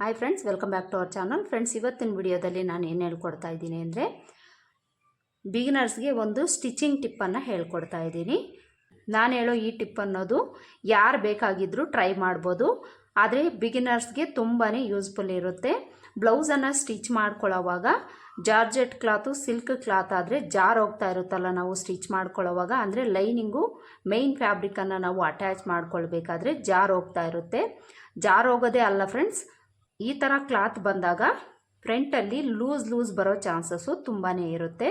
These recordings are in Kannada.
Hi friends welcome back to our channel friends ಇವತ್ತಿನ ವಿಡಿಯೋದಲ್ಲಿ ನಾನು ಏನು ಹೇಳ್ಕೊಡ್ತಾ ಇದ್ದೀನಿ ಅಂದರೆ ಬಿಗಿನರ್ಸ್ಗೆ ಒಂದು ಸ್ಟಿಚಿಂಗ್ ಟಿಪ್ಪನ್ನು ಹೇಳ್ಕೊಡ್ತಾ ಇದ್ದೀನಿ. ನಾನು ಹೇಳೋ ಈ ಟಿಪ್ ಅನ್ನೋದು ಯಾರು ಬೇಕಾಗಿದ್ದರೂ ಟ್ರೈ ಮಾಡ್ಬೋದು. ಆದರೆ ಬಿಗಿನರ್ಸ್ಗೆ ತುಂಬಾ ಯೂಸ್ಫುಲ್ ಇರುತ್ತೆ. ಬ್ಲೌಸನ್ನು ಸ್ಟಿಚ್ ಮಾಡ್ಕೊಳ್ಳೋವಾಗ ಜಾರ್ಜೆಟ್ ಕ್ಲಾತು ಸಿಲ್ಕ್ ಕ್ಲಾತ್ ಆದರೆ ಜಾರ್ ಹೋಗ್ತಾ ಇರುತ್ತಲ್ಲ ನಾವು ಸ್ಟಿಚ್ ಮಾಡ್ಕೊಳ್ಳೋವಾಗ, ಅಂದರೆ ಲೈನಿಂಗು ಮೈನ್ ಫ್ಯಾಬ್ರಿಕನ್ನು ನಾವು ಅಟ್ಯಾಚ್ ಮಾಡ್ಕೊಳ್ಬೇಕಾದ್ರೆ ಜಾರ್ ಹೋಗ್ತಾ ಇರುತ್ತೆ. ಜಾರ್ ಹೋಗೋದೇ ಅಲ್ಲ ಫ್ರೆಂಡ್ಸ್ ಈ ಥರ ಕ್ಲಾತ್ ಬಂದಾಗ ಫ್ರಂಟಲ್ಲಿ ಲೂಸ್ ಲೂಸ್ ಬರೋ ಚಾನ್ಸಸ್ಸು ತುಂಬಾ ಇರುತ್ತೆ.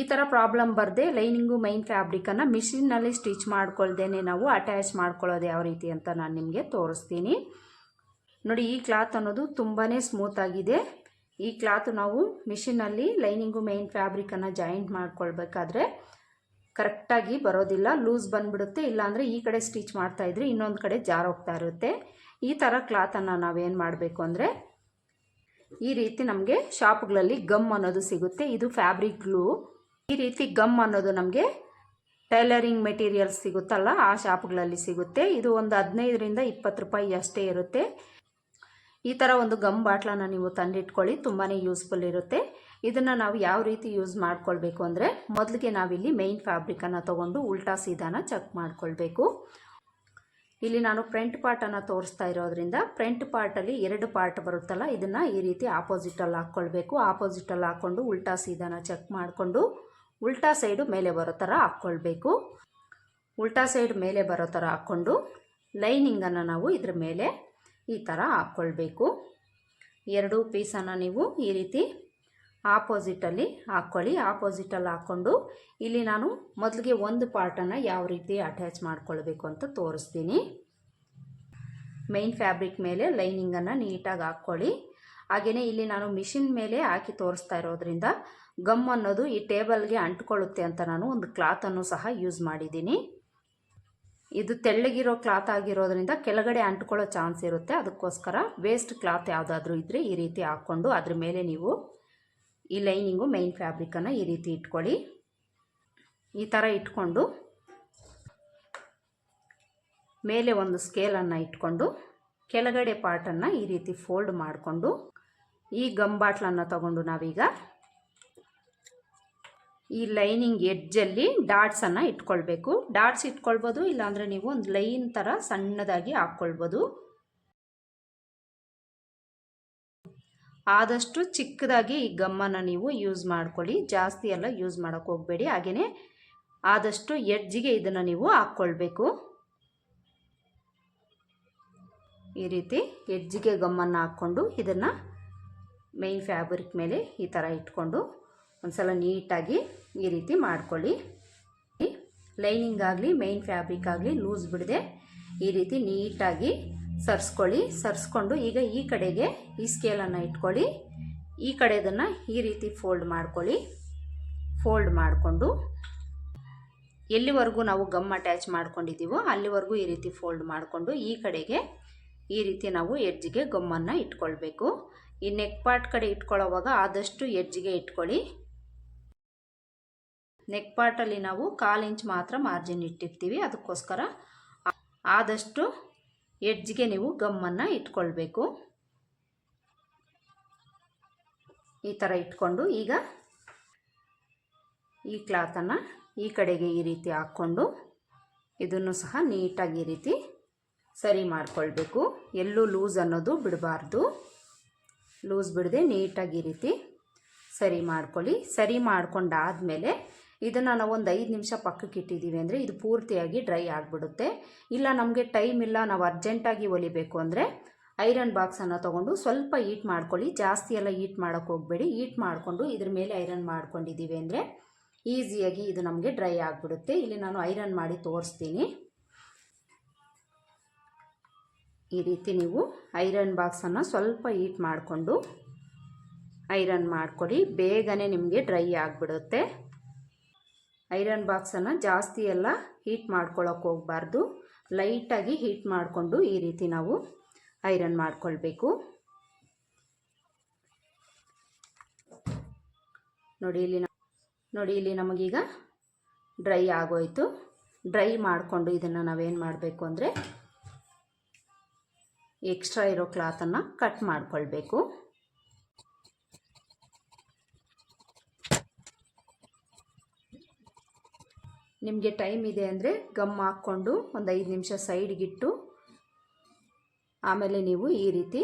ಈ ಥರ ಪ್ರಾಬ್ಲಮ್ ಬರದೆ ಲೈನಿಂಗು ಮೈನ್ ಫ್ಯಾಬ್ರಿಕನ್ನು ಮಿಷಿನ್ನಲ್ಲಿ ಸ್ಟಿಚ್ ಮಾಡ್ಕೊಳ್ದೇ ನಾವು ಅಟ್ಯಾಚ್ ಮಾಡ್ಕೊಳ್ಳೋದು ಯಾವ ರೀತಿ ಅಂತ ನಾನು ನಿಮಗೆ ತೋರಿಸ್ತೀನಿ. ನೋಡಿ, ಈ ಕ್ಲಾತ್ ಅನ್ನೋದು ತುಂಬಾ ಸ್ಮೂತ್ ಆಗಿದೆ. ಈ ಕ್ಲಾತ್ ನಾವು ಮಿಷಿನಲ್ಲಿ ಲೈನಿಂಗು ಮೈನ್ ಫ್ಯಾಬ್ರಿಕನ್ನು ಜಾಯಿಂಟ್ ಮಾಡ್ಕೊಳ್ಬೇಕಾದ್ರೆ ಕರೆಕ್ಟಾಗಿ ಬರೋದಿಲ್ಲ. ಲೂಸ್ ಬಂದುಬಿಡುತ್ತೆ. ಇಲ್ಲಾಂದರೆ ಈ ಕಡೆ ಸ್ಟಿಚ್ ಮಾಡ್ತಾಯಿದ್ರೆ ಇನ್ನೊಂದು ಕಡೆ ಜಾರೋಗ್ತಾ ಇರುತ್ತೆ. ಈ ಥರ ಕ್ಲಾತನ್ನು ನಾವೇನು ಮಾಡಬೇಕು ಅಂದರೆ ಈ ರೀತಿ ನಮಗೆ ಶಾಪ್ಗಳಲ್ಲಿ ಗಮ್ ಅನ್ನೋದು ಸಿಗುತ್ತೆ. ಇದು ಫ್ಯಾಬ್ರಿಕ್ ಗ್ಲೂ ಈ ರೀತಿ ಗಮ್ ಅನ್ನೋದು ನಮಗೆ ಟೈಲರಿಂಗ್ ಮೆಟೀರಿಯಲ್ಸ್ ಸಿಗುತ್ತಲ್ಲ, ಆ ಶಾಪ್ಗಳಲ್ಲಿ ಸಿಗುತ್ತೆ. ಇದು ಒಂದು ಹದಿನೈದರಿಂದ ಇಪ್ಪತ್ತು ರೂಪಾಯಿ ಅಷ್ಟೇ ಇರುತ್ತೆ. ಈ ಥರ ಒಂದು ಗಮ್ ಬಾಟ್ಲನ್ನು ನೀವು ತಂದಿಟ್ಕೊಳ್ಳಿ ತುಂಬಾ ಯೂಸ್ಫುಲ್ ಇರುತ್ತೆ. ಇದನ್ನು ನಾವು ಯಾವ ರೀತಿ ಯೂಸ್ ಮಾಡ್ಕೊಳ್ಬೇಕು ಅಂದರೆ, ಮೊದಲಿಗೆ ನಾವಿಲ್ಲಿ ಮೇಯ್ನ್ ಫ್ಯಾಬ್ರಿಕನ್ನು ತೊಗೊಂಡು ಉಲ್ಟಾ ಸೀದಾನ ಚೆಕ್ ಮಾಡ್ಕೊಳ್ಬೇಕು. ಇಲ್ಲಿ ನಾನು ಫ್ರಂಟ್ ಪಾರ್ಟನ್ನು ತೋರಿಸ್ತಾ ಇರೋದ್ರಿಂದ ಫ್ರಂಟ್ ಪಾರ್ಟಲ್ಲಿ ಎರಡು ಪಾರ್ಟ್ ಬರುತ್ತಲ್ಲ, ಇದನ್ನು ಈ ರೀತಿ ಆಪೋಸಿಟಲ್ಲಿ ಹಾಕ್ಕೊಳ್ಬೇಕು. ಆಪೋಸಿಟಲ್ಲಿ ಹಾಕ್ಕೊಂಡು ಉಲ್ಟಾ ಸೀದಾನ ಚೆಕ್ ಮಾಡಿಕೊಂಡು ಉಲ್ಟಾ ಸೈಡು ಮೇಲೆ ಬರೋ ಥರ ಹಾಕ್ಕೊಳ್ಬೇಕು. ಉಲ್ಟಾ ಸೈಡ್ ಮೇಲೆ ಬರೋ ಥರ ಹಾಕ್ಕೊಂಡು ಲೈನಿಂಗನ್ನು ನಾವು ಇದ್ರ ಮೇಲೆ ಈ ಥರ ಹಾಕ್ಕೊಳ್ಬೇಕು. ಎರಡು ಪೀಸನ್ನು ನೀವು ಈ ರೀತಿ ಆಪೋಸಿಟಲ್ಲಿ ಹಾಕ್ಕೊಳ್ಳಿ ಆಪೋಸಿಟಲ್ಲಿ ಹಾಕ್ಕೊಂಡು ಇಲ್ಲಿ ನಾನು ಮೊದಲಿಗೆ ಒಂದು ಪಾರ್ಟನ್ನು ಯಾವ ರೀತಿ ಅಟ್ಯಾಚ್ ಮಾಡ್ಕೊಳ್ಬೇಕು ಅಂತ ತೋರಿಸ್ತೀನಿ. ಮೈನ್ ಫ್ಯಾಬ್ರಿಕ್ ಮೇಲೆ ಲೈನಿಂಗನ್ನು ನೀಟಾಗಿ ಹಾಕ್ಕೊಳ್ಳಿ ಹಾಗೆಯೇ ಇಲ್ಲಿ ನಾನು ಮಿಷಿನ್ ಮೇಲೆ ಹಾಕಿ ತೋರಿಸ್ತಾ ಇರೋದ್ರಿಂದ ಗಮ್ ಅನ್ನೋದು ಈ ಟೇಬಲ್ಗೆ ಅಂಟ್ಕೊಳ್ಳುತ್ತೆ ಅಂತ ನಾನು ಒಂದು ಕ್ಲಾತನ್ನು ಸಹ ಯೂಸ್ ಮಾಡಿದ್ದೀನಿ. ಇದು ತೆಳ್ಳಗಿರೋ ಕ್ಲಾತ್ ಆಗಿರೋದ್ರಿಂದ ಕೆಳಗಡೆ ಅಂಟ್ಕೊಳ್ಳೋ ಚಾನ್ಸ್ ಇರುತ್ತೆ. ಅದಕ್ಕೋಸ್ಕರ ವೇಸ್ಟ್ ಕ್ಲಾತ್ ಯಾವುದಾದ್ರೂ ಇದ್ದರೆ ಈ ರೀತಿ ಹಾಕ್ಕೊಂಡು ಅದ್ರ ಮೇಲೆ ನೀವು ಈ ಲೈನಿಂಗು ಮೈನ್ ಫ್ಯಾಬ್ರಿಕನ್ನು ಈ ರೀತಿ ಇಟ್ಕೊಳ್ಳಿ. ಈ ಥರ ಇಟ್ಕೊಂಡು ಮೇಲೆ ಒಂದು ಸ್ಕೇಲನ್ನು ಇಟ್ಕೊಂಡು ಕೆಳಗಡೆ ಪಾರ್ಟನ್ನು ಈ ರೀತಿ ಫೋಲ್ಡ್ ಮಾಡಿಕೊಂಡು ಈ ಗಮ್ ಬಾಟ್ಲನ್ನು ತಗೊಂಡು ನಾವೀಗ ಈ ಲೈನಿಂಗ್ ಎಡ್ಜಲ್ಲಿ ಡಾಟ್ಸನ್ನು ಇಟ್ಕೊಳ್ಬೇಕು. ಡಾಟ್ಸ್ ಇಟ್ಕೊಳ್ಬೋದು ಇಲ್ಲಾಂದರೆ ನೀವು ಒಂದು ಲೈನ್ ಥರ ಸಣ್ಣದಾಗಿ ಹಾಕ್ಕೊಳ್ಬೋದು. ಆದಷ್ಟು ಚಿಕ್ಕದಾಗಿ ಈ ಗಮ್ಮನ್ನು ನೀವು ಯೂಸ್ ಮಾಡ್ಕೊಳ್ಳಿ. ಜಾಸ್ತಿ ಎಲ್ಲ ಯೂಸ್ ಮಾಡೋಕ್ಕೆ ಹೋಗಬೇಡಿ. ಹಾಗೆಯೇ ಆದಷ್ಟು ಎಡ್ಜಿಗೆ ಇದನ್ನು ನೀವು ಹಾಕ್ಕೊಳ್ಬೇಕು. ಈ ರೀತಿ ಎಡ್ಜಿಗೆ ಗಮ್ಮನ್ನು ಹಾಕ್ಕೊಂಡು ಇದನ್ನು ಮೇಯ್ನ್ ಫ್ಯಾಬ್ರಿಕ್ ಮೇಲೆ ಈ ಥರ ಇಟ್ಕೊಂಡು ಒಂದು ಸಲ ನೀಟಾಗಿ ಈ ರೀತಿ ಮಾಡ್ಕೊಳ್ಳಿ. ಲೈನಿಂಗ್ ಆಗಲಿ ಮೇಯ್ನ್ ಫ್ಯಾಬ್ರಿಕ್ ಆಗಲಿ ಲೂಸ್ ಬಿಡದೆ ಈ ರೀತಿ ನೀಟಾಗಿ ಸರಿಸ್ಕೊಳ್ಳಿ, ಸರ್ಸ್ಕೊಂಡು ಈಗ ಈ ಕಡೆಗೆ ಈ ಸ್ಕೇಲನ್ನು ಇಟ್ಕೊಳ್ಳಿ. ಈ ಕಡೆದನ್ನು ಈ ರೀತಿ ಫೋಲ್ಡ್ ಮಾಡ್ಕೊಳ್ಳಿ. ಫೋಲ್ಡ್ ಮಾಡಿಕೊಂಡು ಎಲ್ಲಿವರೆಗೂ ನಾವು ಗಮ್ ಅಟ್ಯಾಚ್ ಮಾಡ್ಕೊಂಡಿದ್ದೀವೋ ಅಲ್ಲಿವರೆಗೂ ಈ ರೀತಿ ಫೋಲ್ಡ್ ಮಾಡಿಕೊಂಡು ಈ ಕಡೆಗೆ ಈ ರೀತಿ ನಾವು ಎಡ್ಜ್ಗೆ ಗಮ್ಮನ್ನು ಇಟ್ಕೊಳ್ಬೇಕು. ಈ ನೆಕ್ ಪಾರ್ಟ್ ಕಡೆ ಇಟ್ಕೊಳ್ಳೋವಾಗ ಆದಷ್ಟು ಎಡ್ಜ್ಗೆ ಇಟ್ಕೊಳ್ಳಿ. ನೆಕ್ ಪಾರ್ಟಲ್ಲಿ ನಾವು ಕಾಲು ಇಂಚ್ ಮಾತ್ರ ಮಾರ್ಜಿನ್ ಇಟ್ಟಿರ್ತೀವಿ. ಅದಕ್ಕೋಸ್ಕರ ಆದಷ್ಟು ಎಡ್ಜ್ಗೆ ನೀವು ಗಮ್ಮನ್ನು ಇಟ್ಕೊಳ್ಬೇಕು. ಈ ಥರ ಇಟ್ಕೊಂಡು ಈಗ ಈ ಕ್ಲಾತನ್ನು ಈ ಕಡೆಗೆ ಈ ರೀತಿ ಹಾಕ್ಕೊಂಡು ಇದನ್ನು ಸಹ ನೀಟಾಗಿ ಈ ರೀತಿ ಸರಿ ಮಾಡಿಕೊಳ್ಬೇಕು. ಎಲ್ಲೂ ಲೂಸ್ ಅನ್ನೋದು ಬಿಡಬಾರ್ದು. ಲೂಸ್ ಬಿಡದೆ ನೀಟಾಗಿ ಈ ರೀತಿ ಸರಿ ಮಾಡ್ಕೊಳ್ಳಿ. ಸರಿ ಮಾಡ್ಕೊಂಡಾದಮೇಲೆ ಇದನ್ನು ನಾವು ಒಂದು ಐದು ನಿಮಿಷ ಪಕ್ಕಕ್ಕೆ ಇಟ್ಟಿದ್ದೀವಿ ಅಂದರೆ ಇದು ಪೂರ್ತಿಯಾಗಿ ಡ್ರೈ ಆಗಿಬಿಡುತ್ತೆ. ಇಲ್ಲ, ನಮಗೆ ಟೈಮ್ ಇಲ್ಲ, ನಾವು ಅರ್ಜೆಂಟಾಗಿ ಹೊಲಿಬೇಕು ಅಂದರೆ ಐರನ್ ಬಾಕ್ಸನ್ನು ತೊಗೊಂಡು ಸ್ವಲ್ಪ ಹೀಟ್ ಮಾಡ್ಕೊಳ್ಳಿ. ಜಾಸ್ತಿ ಎಲ್ಲ ಹೀಟ್ ಮಾಡೋಕ್ಕೆ ಹೋಗಬೇಡಿ. ಈಟ್ ಮಾಡಿಕೊಂಡು ಇದ್ರ ಮೇಲೆ ಐರನ್ ಮಾಡ್ಕೊಂಡಿದ್ದೀವಿ ಅಂದರೆ ಈಸಿಯಾಗಿ ಇದು ನಮಗೆ ಡ್ರೈ ಆಗಿಬಿಡುತ್ತೆ. ಇಲ್ಲಿ ನಾನು ಐರನ್ ಮಾಡಿ ತೋರಿಸ್ತೀನಿ. ಈ ರೀತಿ ನೀವು ಐರನ್ ಬಾಕ್ಸನ್ನು ಸ್ವಲ್ಪ ಹೀಟ್ ಮಾಡಿಕೊಂಡು ಐರನ್ ಮಾಡಿಕೊಡಿ ಬೇಗನೆ ನಿಮಗೆ ಡ್ರೈ ಆಗಿಬಿಡುತ್ತೆ. ಐರನ್ ಬಾಕ್ಸನ್ನು ಜಾಸ್ತಿ ಎಲ್ಲ ಹೀಟ್ ಮಾಡ್ಕೊಳ್ಳೋಕೆ ಹೋಗಬಾರ್ದು. ಲೈಟಾಗಿ ಹೀಟ್ ಮಾಡಿಕೊಂಡು ಈ ರೀತಿ ನಾವು ಐರನ್ ಮಾಡಿಕೊಳ್ಬೇಕು. ನೋಡಿ, ಇಲ್ಲಿ ನೋಡಿ, ಇಲ್ಲಿ ನಮಗೀಗ ಡ್ರೈ ಆಗೋಯ್ತು. ಡ್ರೈ ಮಾಡಿಕೊಂಡು ಇದನ್ನು ನಾವೇನು ಮಾಡಬೇಕು ಅಂದರೆ ಎಕ್ಸ್ಟ್ರಾ ಇರೋ ಕ್ಲಾತನ್ನು ಕಟ್ ಮಾಡಿಕೊಳ್ಬೇಕು. ನಿಮಗೆ ಟೈಮ್ ಇದೆ ಅಂದರೆ ಗಮ್ ಹಾಕ್ಕೊಂಡು ಒಂದು ಐದು ನಿಮಿಷ ಸೈಡ್ಗಿಟ್ಟು ಆಮೇಲೆ ನೀವು ಈ ರೀತಿ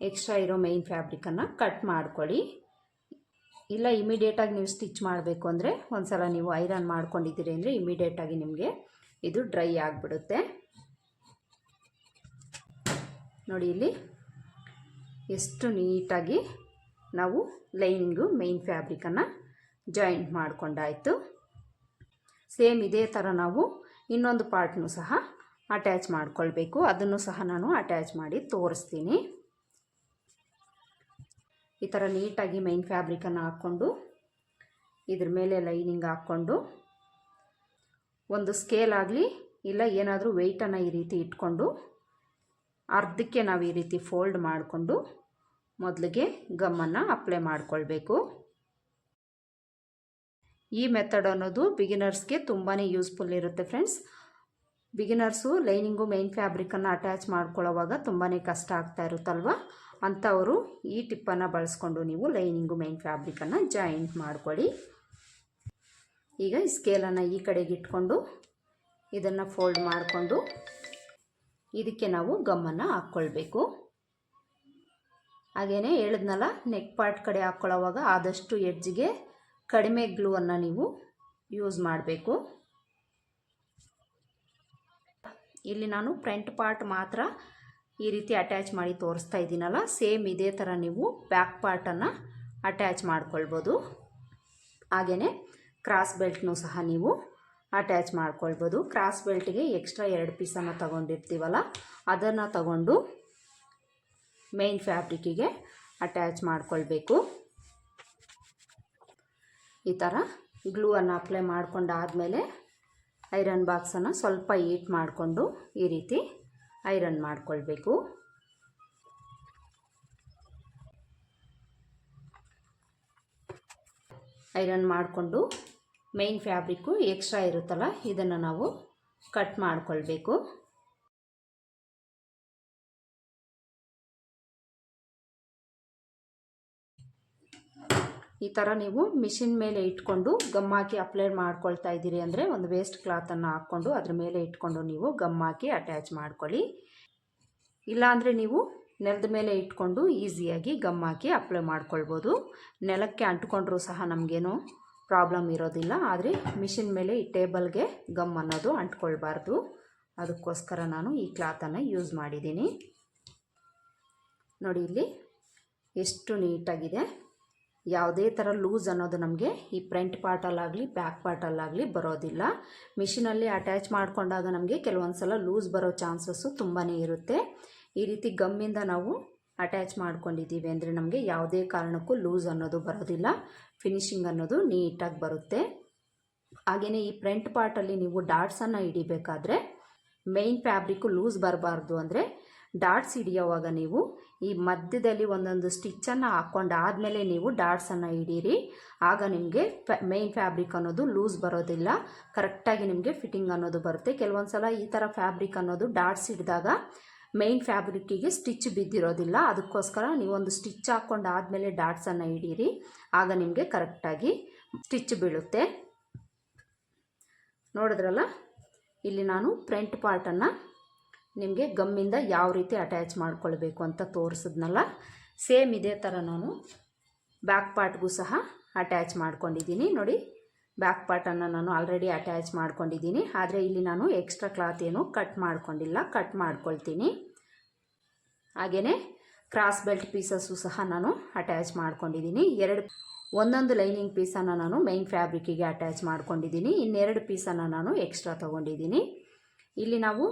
ಎಕ್ಸ್ಟ್ರಾ ಇರೋ ಮೈನ್ ಫ್ಯಾಬ್ರಿಕನ್ನು ಕಟ್ ಮಾಡ್ಕೊಳ್ಳಿ. ಇಲ್ಲ ಇಮಿಡಿಯೇಟಾಗಿ ನೀವು ಸ್ಟಿಚ್ ಮಾಡಬೇಕು ಅಂದರೆ ಒಂದು ಸಲ ನೀವು ಐರನ್ ಮಾಡ್ಕೊಂಡಿದ್ದೀರಿ ಅಂದರೆ ಇಮಿಡಿಯೇಟಾಗಿ ನಿಮಗೆ ಇದು ಡ್ರೈ ಆಗಿಬಿಡುತ್ತೆ. ನೋಡಿ ಇಲ್ಲಿ ಎಷ್ಟು ನೀಟಾಗಿ ನಾವು ಲೈನಿಂಗು ಮೈನ್ ಫ್ಯಾಬ್ರಿಕನ್ನು ಜಾಯಿಂಟ್ ಮಾಡಿಕೊಂಡಾಯಿತು. ಸೇಮ್ ಇದೇ ಥರ ನಾವು ಇನ್ನೊಂದು ಪಾರ್ಟ್ನು ಸಹ ಅಟ್ಯಾಚ್ ಮಾಡ್ಕೊಳ್ಬೇಕು. ಅದನ್ನು ಸಹ ನಾನು ಅಟ್ಯಾಚ್ ಮಾಡಿ ತೋರಿಸ್ತೀನಿ. ಈ ಥರ ನೀಟಾಗಿ ಮೈನ್ ಫ್ಯಾಬ್ರಿಕನ್ನು ಹಾಕ್ಕೊಂಡು, ಇದ್ರ ಮೇಲೆ ಲೈನಿಂಗ್ ಹಾಕ್ಕೊಂಡು, ಒಂದು ಸ್ಕೇಲ್ ಆಗಲಿ ಇಲ್ಲ ಏನಾದರೂ ವೆಯ್ಟನ್ನು ಈ ರೀತಿ ಇಟ್ಕೊಂಡು, ಅರ್ಧಕ್ಕೆ ನಾವು ಈ ರೀತಿ ಫೋಲ್ಡ್ ಮಾಡಿಕೊಂಡು ಮೊದಲಿಗೆ ಗಮ್ಮನ್ನು ಅಪ್ಲೈ ಮಾಡಿಕೊಳ್ಬೇಕು. ಈ ಮೆಥಡ್ ಅನ್ನೋದು ಬಿಗಿನರ್ಸ್ಗೆ ತುಂಬಾ ಯೂಸ್ಫುಲ್ ಇರುತ್ತೆ ಫ್ರೆಂಡ್ಸ್ ಬಿಗಿನರ್ಸು ಲೈನಿಂಗು ಮೈನ್ ಫ್ಯಾಬ್ರಿಕನ್ನು ಅಟ್ಯಾಚ್ ಮಾಡ್ಕೊಳ್ಳೋವಾಗ ತುಂಬಾ ಕಷ್ಟ ಆಗ್ತಾ ಇರುತ್ತಲ್ವ? ಅಂಥವರು ಈ ಟಿಪ್ಪನ್ನು ಬಳಸ್ಕೊಂಡು ನೀವು ಲೈನಿಂಗು ಮೈನ್ ಫ್ಯಾಬ್ರಿಕನ್ನು ಜಾಯಿಂಟ್ ಮಾಡ್ಕೊಳ್ಳಿ. ಈಗ ಈ ಸ್ಕೇಲನ್ನು ಈ ಕಡೆಗೆ ಇಟ್ಕೊಂಡು ಇದನ್ನು ಫೋಲ್ಡ್ ಮಾಡಿಕೊಂಡು ಇದಕ್ಕೆ ನಾವು ಗಮ್ಮನ್ನು ಹಾಕ್ಕೊಳ್ಬೇಕು. ಹಾಗೆಯೇ ಹೇಳಿದ್ನಲ್ಲ ನೆಕ್ ಪಾರ್ಟ್ ಕಡೆ ಹಾಕ್ಕೊಳ್ಳೋವಾಗ ಆದಷ್ಟು ಎಡ್ಜಿಗೆ ಕಡಿಮೆ ಗ್ಲೂವನ್ನು ನೀವು ಯೂಸ್ ಮಾಡಬೇಕು. ಇಲ್ಲಿ ನಾನು ಫ್ರಂಟ್ ಪಾರ್ಟ್ ಮಾತ್ರ ಈ ರೀತಿ ಅಟ್ಯಾಚ್ ಮಾಡಿ ತೋರಿಸ್ತಾ ಇದ್ದೀನಲ್ಲ, ಸೇಮ್ ಇದೇ ಥರ ನೀವು ಬ್ಯಾಕ್ ಪಾರ್ಟನ್ನು ಅಟ್ಯಾಚ್ ಮಾಡ್ಕೊಳ್ಬೋದು. ಹಾಗೆಯೇ ಕ್ರಾಸ್ ಬೆಲ್ಟ್ನೂ ಸಹ ನೀವು ಅಟ್ಯಾಚ್ ಮಾಡ್ಕೊಳ್ಬೋದು. ಕ್ರಾಸ್ ಬೆಲ್ಟ್ಗೆ ಎಕ್ಸ್ಟ್ರಾ ಎರಡು ಪೀಸನ್ನು ತಗೊಂಡಿರ್ತೀವಲ್ಲ, ಅದನ್ನು ತಗೊಂಡು ಮೇನ್ ಫ್ಯಾಬ್ರಿಕ್ಕಿಗೆ ಅಟ್ಯಾಚ್ ಮಾಡ್ಕೊಳ್ಬೇಕು. ಈ ಥರ ಗ್ಲೂವನ್ನು ಅಪ್ಲೈ ಮಾಡ್ಕೊಂಡಾದಮೇಲೆ ಐರನ್ ಬಾಕ್ಸನ್ನು ಸ್ವಲ್ಪ ಹೀಟ್ ಮಾಡಿಕೊಂಡು ಈ ರೀತಿ ಐರನ್ ಮಾಡಿಕೊಳ್ಬೇಕು. ಐರನ್ ಮಾಡಿಕೊಂಡು ಮೈನ್ ಫ್ಯಾಬ್ರಿಕ್ಕು ಎಕ್ಸ್ಟ್ರಾ ಇರುತ್ತಲ್ಲ, ಇದನ್ನು ನಾವು ಕಟ್ ಮಾಡಿಕೊಳ್ಬೇಕು. ಈ ಥರ ನೀವು ಮಿಷಿನ್ ಮೇಲೆ ಇಟ್ಕೊಂಡು ಗಮ್ ಹಾಕಿ ಅಪ್ಲೈ ಮಾಡ್ಕೊಳ್ತಾ ಇದ್ದೀರಿ ಅಂದರೆ ಒಂದು ವೇಸ್ಟ್ ಕ್ಲಾತನ್ನು ಹಾಕ್ಕೊಂಡು ಅದ್ರ ಮೇಲೆ ಇಟ್ಕೊಂಡು ನೀವು ಗಮ್ ಹಾಕಿ ಅಟ್ಯಾಚ್ ಮಾಡ್ಕೊಳ್ಳಿ. ಇಲ್ಲಾಂದರೆ ನೀವು ನೆಲದ ಮೇಲೆ ಇಟ್ಕೊಂಡು ಈಸಿಯಾಗಿ ಗಮ್ ಹಾಕಿ ಅಪ್ಲೈ ಮಾಡ್ಕೊಳ್ಬೋದು. ನೆಲಕ್ಕೆ ಅಂಟ್ಕೊಂಡ್ರೂ ಸಹ ನಮಗೇನು ಪ್ರಾಬ್ಲಮ್ ಇರೋದಿಲ್ಲ. ಆದರೆ ಮಿಷಿನ್ ಮೇಲೆ ಈ ಟೇಬಲ್ಗೆ ಗಮ್ ಅನ್ನೋದು ಅಂಟ್ಕೊಳ್ಬಾರ್ದು. ಅದಕ್ಕೋಸ್ಕರ ನಾನು ಈ ಕ್ಲಾತನ್ನು ಯೂಸ್ ಮಾಡಿದ್ದೀನಿ. ನೋಡಿ ಇಲ್ಲಿ ಎಷ್ಟು ನೀಟಾಗಿದೆ ಯಾವುದೇ ಥರ ಲೂಸ್ ಅನ್ನೋದು ನಮಗೆ ಈ ಫ್ರಂಟ್ ಪಾರ್ಟಲ್ಲಾಗಲಿ, ಬ್ಯಾಕ್ ಪಾರ್ಟಲ್ಲಾಗಲಿ ಬರೋದಿಲ್ಲ. ಮಿಷಿನಲ್ಲಿ ಅಟ್ಯಾಚ್ ಮಾಡಿಕೊಂಡಾಗ ನಮಗೆ ಕೆಲವೊಂದು ಸಲ ಲೂಸ್ ಬರೋ ಚಾನ್ಸಸ್ಸು ತುಂಬಾ ಇರುತ್ತೆ. ಈ ರೀತಿ ಗಮ್ಮಿಂದ ನಾವು ಅಟ್ಯಾಚ್ ಮಾಡ್ಕೊಂಡಿದ್ದೀವಿ ಅಂದರೆ ನಮಗೆ ಯಾವುದೇ ಕಾರಣಕ್ಕೂ ಲೂಸ್ ಅನ್ನೋದು ಬರೋದಿಲ್ಲ. ಫಿನಿಶಿಂಗ್ ಅನ್ನೋದು ನೀಟಾಗಿ ಬರುತ್ತೆ. ಹಾಗೆಯೇ ಈ ಫ್ರಂಟ್ ಪಾರ್ಟಲ್ಲಿ ನೀವು ಡಾಟ್ಸನ್ನು ಹಿಡಿಬೇಕಾದ್ರೆ, ಮೇಯ್ನ್ ಫ್ಯಾಬ್ರಿಕ್ಕು ಲೂಸ್ ಬರಬಾರ್ದು ಅಂದರೆ ಡಾಟ್ಸ್ ಹಿಡಿಯೋವಾಗ ನೀವು ಈ ಮಧ್ಯದಲ್ಲಿ ಒಂದೊಂದು ಸ್ಟಿಚ್ಚನ್ನು ಹಾಕ್ಕೊಂಡಾದಮೇಲೆ ನೀವು ಡಾಟ್ಸನ್ನು ಹಿಡೀರಿ. ಆಗ ನಿಮಗೆ ಮೇಯ್ನ್ ಫ್ಯಾಬ್ರಿಕ್ ಅನ್ನೋದು ಲೂಸ್ ಬರೋದಿಲ್ಲ. ಕರೆಕ್ಟಾಗಿ ನಿಮಗೆ ಫಿಟ್ಟಿಂಗ್ ಅನ್ನೋದು ಬರುತ್ತೆ. ಕೆಲವೊಂದು ಸಲ ಈ ಥರ ಫ್ಯಾಬ್ರಿಕ್ ಅನ್ನೋದು ಡಾಟ್ಸ್ ಹಿಡಿದಾಗ ಮೇಯ್ನ್ ಫ್ಯಾಬ್ರಿಕ್ಕಿಗೆ ಸ್ಟಿಚ್ ಬಿದ್ದಿರೋದಿಲ್ಲ. ಅದಕ್ಕೋಸ್ಕರ ನೀವೊಂದು ಸ್ಟಿಚ್ ಹಾಕ್ಕೊಂಡು ಆದಮೇಲೆ ಡಾಟ್ಸನ್ನು ಹಿಡೀರಿ. ಆಗ ನಿಮಗೆ ಕರೆಕ್ಟಾಗಿ ಸ್ಟಿಚ್ ಬೀಳುತ್ತೆ. ನೋಡಿದ್ರಲ್ಲ? ಇಲ್ಲಿ ನಾನು ಫ್ರಂಟ್ ಪಾರ್ಟನ್ನು ನಿಮಗೆ ಗಮ್ಮಿಂದ ಯಾವ ರೀತಿ ಅಟ್ಯಾಚ್ ಮಾಡ್ಕೊಳ್ಬೇಕು ಅಂತ ತೋರಿಸಿದ್ನಲ್ಲ? ಸೇಮ್ ಇದೇ ಥರ ನಾನು ಬ್ಯಾಕ್ ಪಾರ್ಟ್ಗೂ ಸಹ ಅಟ್ಯಾಚ್ ಮಾಡ್ಕೊಂಡಿದ್ದೀನಿ. ನೋಡಿ ಬ್ಯಾಕ್ ಪಾರ್ಟನ್ನು ನಾನು ಆಲ್ರೆಡಿ ಅಟ್ಯಾಚ್ ಮಾಡ್ಕೊಂಡಿದ್ದೀನಿ. ಆದರೆ ಇಲ್ಲಿ ನಾನು ಎಕ್ಸ್ಟ್ರಾ ಕ್ಲಾತ್ ಏನು ಕಟ್ ಮಾಡ್ಕೊಂಡಿಲ್ಲ. ಕಟ್ ಮಾಡ್ಕೊಳ್ತೀನಿ. ಹಾಗೆಯೇ ಕ್ರಾಸ್ ಬೆಲ್ಟ್ ಪೀಸಸ್ಸು ಸಹ ನಾನು ಅಟ್ಯಾಚ್ ಮಾಡ್ಕೊಂಡಿದ್ದೀನಿ. ಎರಡು, ಒಂದೊಂದು ಲೈನಿಂಗ್ ಪೀಸನ್ನು ನಾನು ಮೈನ್ ಫ್ಯಾಬ್ರಿಕ್ಕಿಗೆ ಅಟ್ಯಾಚ್ ಮಾಡ್ಕೊಂಡಿದ್ದೀನಿ. ಇನ್ನೆರಡು ಪೀಸನ್ನು ನಾನು ಎಕ್ಸ್ಟ್ರಾ ತೊಗೊಂಡಿದ್ದೀನಿ. ಇಲ್ಲಿ ನಾವು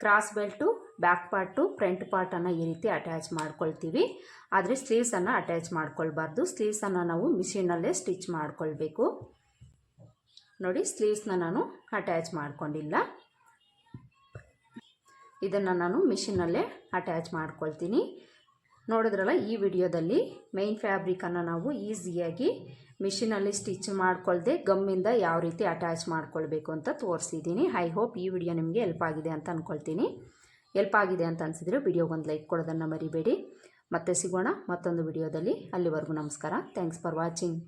cross belt back part front ಪಾರ್ಟನ್ನು ಈ ರೀತಿ ಅಟ್ಯಾಚ್ ಮಾಡ್ಕೊಳ್ತೀವಿ. ಆದರೆ ಸ್ಲೀವ್ಸನ್ನು ಅಟ್ಯಾಚ್ ಮಾಡ್ಕೊಳ್ಬಾರ್ದು. ಸ್ಲೀವ್ಸನ್ನು ನಾವು ಮಿಷಿನಲ್ಲೇ ಸ್ಟಿಚ್ ಮಾಡ್ಕೊಳ್ಬೇಕು. ನೋಡಿ ಸ್ಲೀವ್ಸ್ನ ನಾನು ಅಟ್ಯಾಚ್ ಮಾಡ್ಕೊಂಡಿಲ್ಲ. ಇದನ್ನು ನಾನು ಮಿಷಿನಲ್ಲೇ ಅಟ್ಯಾಚ್ ಮಾಡ್ಕೊಳ್ತೀನಿ. ನೋಡಿದ್ರಲ್ಲ ಈ ವಿಡಿಯೋದಲ್ಲಿ ಮೈನ್ ಫ್ಯಾಬ್ರಿಕನ್ನು ನಾವು ಈಸಿಯಾಗಿ ಮಿಷಿನಲ್ಲಿ ಸ್ಟಿಚ್ ಮಾಡ್ಕೊಳ್ಳದೆ ಗಮ್ಮಿಂದ ಯಾವ ರೀತಿ ಅಟ್ಯಾಚ್ ಮಾಡ್ಕೊಳ್ಬೇಕು ಅಂತ ತೋರಿಸಿದ್ದೀನಿ. ಐ ಹೋಪ್ ಈ ವಿಡಿಯೋ ನಿಮಗೆ ಹೆಲ್ಪ್ ಆಗಿದೆ ಅಂತ ಅಂದ್ಕೊಳ್ತೀನಿ ಎಲ್ಪ್ ಆಗಿದೆ ಅಂತ ಅನಿಸಿದರೆ ವಿಡಿಯೋಗೊಂದು ಲೈಕ್ ಕೊಡೋದನ್ನು ಮರಿಬೇಡಿ. ಮತ್ತೆ ಸಿಗೋಣ ಮತ್ತೊಂದು ವಿಡಿಯೋದಲ್ಲಿ. ಅಲ್ಲಿವರೆಗೂ ನಮಸ್ಕಾರ. Thanks for watching